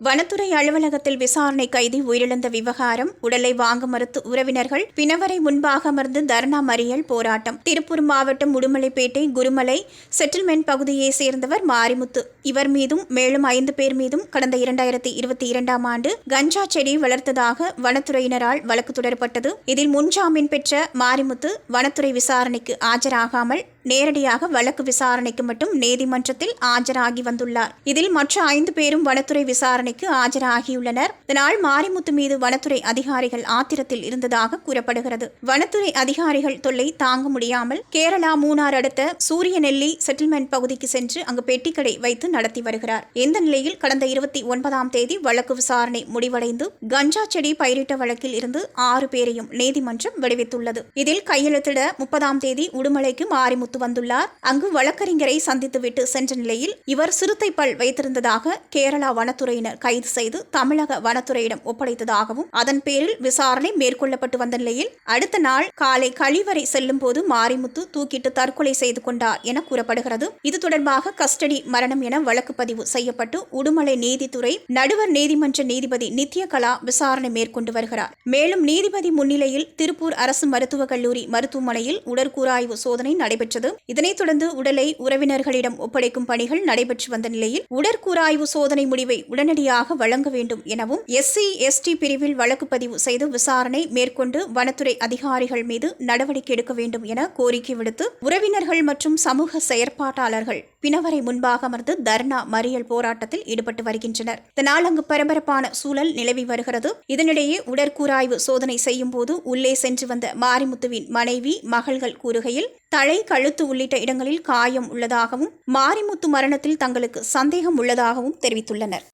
வனத்துறை அலுவலகத்தில் விசாரணை கைதி உயிரிழந்த விவகாரம் உடலை வாங்க மறுத்து உறவினர்கள் பிணவரை முன்பாக அமர்ந்து தர்ணா மறியல் போராட்டம். திருப்பூர் மாவட்டம் உடுமலைப்பேட்டை குருமலை செட்டில்மெண்ட் பகுதியைச் சேர்ந்தவர் மாரிமுத்து. இவர் மீதும் மேலும் ஐந்து பேர் மீதும் கடந்த இரண்டாயிரத்தி இருபத்தி இரண்டாம் ஆண்டு கஞ்சா செடி வளர்த்ததாக வனத்துறையினரால் வழக்கு தொடரப்பட்டது. இதில் முன்ஜாமீன் பெற்ற மாரிமுத்து வனத்துறை விசாரணைக்கு ஆஜராகாமல் நேரடியாக வழக்கு விசாரணைக்கு மட்டும் நீதிமன்றத்தில் ஆஜராகி வந்துள்ளார். இதில் மற்ற ஐந்து பேரும் வனத்துறை விசாரணைக்கு ஆஜராகியுள்ளனர். இதனால் மாரிமுத்து மீது வனத்துறை அதிகாரிகள் ஆத்திரத்தில் இருந்ததாக கூறப்படுகிறது. வனத்துறை அதிகாரிகள் தொல்லை தாங்க முடியாமல் கேரளா மூணார் அடுத்த சூரியநெல்லி செட்டில்மெண்ட் பகுதிக்கு சென்று அங்கு பெட்டிக்கடை வைத்து நடத்தி வருகிறார். இந்த நிலையில் கடந்த இருபத்தி ஒன்பதாம் தேதி வழக்கு விசாரணை முடிவடைந்து கஞ்சா செடி பயிரிட்ட வழக்கில் இருந்து ஆறு பேரையும் நீதிமன்றம் விடுவித்துள்ளது. இதில் கையெழுத்திட முப்பதாம் தேதி உடுமலைக்கு மாரிமுத்து வந்துள்ளார். அங்கு வழக்கறிஞரை சந்தித்துவிட்டு சென்ற நிலையில் இவர் சிறுத்தை பல் வைத்திருந்ததாக கேரளா வனத்துறையினர் கைது செய்து தமிழக வனத்துறையிடம் ஒப்படைத்ததாகவும் அதன் பேரில் விசாரணை மேற்கொள்ளப்பட்டு வந்த நிலையில் அடுத்த நாள் காலை கழிவறை செல்லும் போது மாரிமுத்து தூக்கிட்டு தற்கொலை செய்து கொண்டார் என கூறப்படுகிறது. இது தொடர்பாக கஸ்டடி மரணம் என வழக்கு பதிவு செய்யப்பட்டு உடுமலை நீதித்துறை நடுவர் நீதிமன்ற நீதிபதி நித்யகலா விசாரணை மேற்கொண்டு வருகிறார். மேலும் நீதிபதி முன்னிலையில் திருப்பூர் அரசு மருத்துவக் கல்லூரி மருத்துவமனையில் உடற்கூறாய்வு சோதனை நடைபெற்றது. இதனைத் தொடர்ந்து உடலை உறவினர்களிடம் ஒப்படைக்கும் பணிகள் நடைபெற்று வந்த நிலையில் உடற்கூறாய்வு சோதனை முடிவை உடனடியாக வழங்க வேண்டும் எனவும் எஸ்சி எஸ்டி பிரிவில் வழக்கு பதிவு செய்து விசாரணை மேற்கொண்டு வனத்துறை அதிகாரிகள் மீது நடவடிக்கை எடுக்க வேண்டும் என கோரிக்கை விடுத்து உறவினர்கள் மற்றும் சமூக செயற்பாட்டாளர்கள் பிணவரை முன்பாக அமர்ந்து தர்ணா மறியல் போராட்டத்தில் ஈடுபட்டு வருகின்றனர். இதனால் அங்கு பரபரப்பான சூழல் நிலவி வருகிறது. இதனிடையே உடற்கூறாய்வு சோதனை செய்யும் போது உள்ளே சென்று வந்த மாரிமுத்துவின் மனைவி மகள்கள் கூறுகையில் தலை கழுத்து உள்ளிட்ட இடங்களில் காயம் உள்ளதாகவும் மாரிமுத்து மரணத்தில் தங்களுக்கு சந்தேகம் உள்ளதாகவும் தெரிவித்துள்ளனர்.